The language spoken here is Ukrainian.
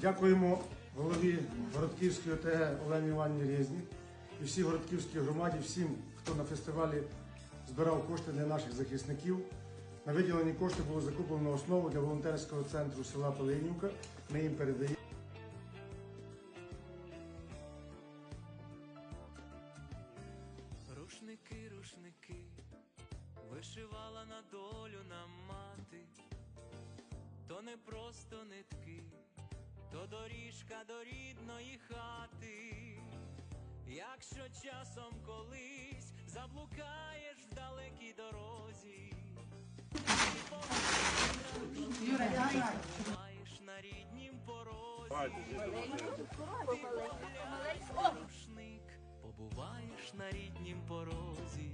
Дякуємо голові Городківської ОТГ Олені Іванівні Рєзні і всій Городківській громаді, всім, хто на фестивалі збирав кошти для наших захисників. На виділені кошти було закуплено основу для волонтерського центру села Пилинівка. Ми їм передаємо. Рушники, рушники, вишивала на долю нам мати, то не просто нитки, доріжка до рідної хати. Якщо часом колись заблукаєш в далекій дорозі, маєш на ріднім порозі. Рушник, побуваєш на ріднім порозі,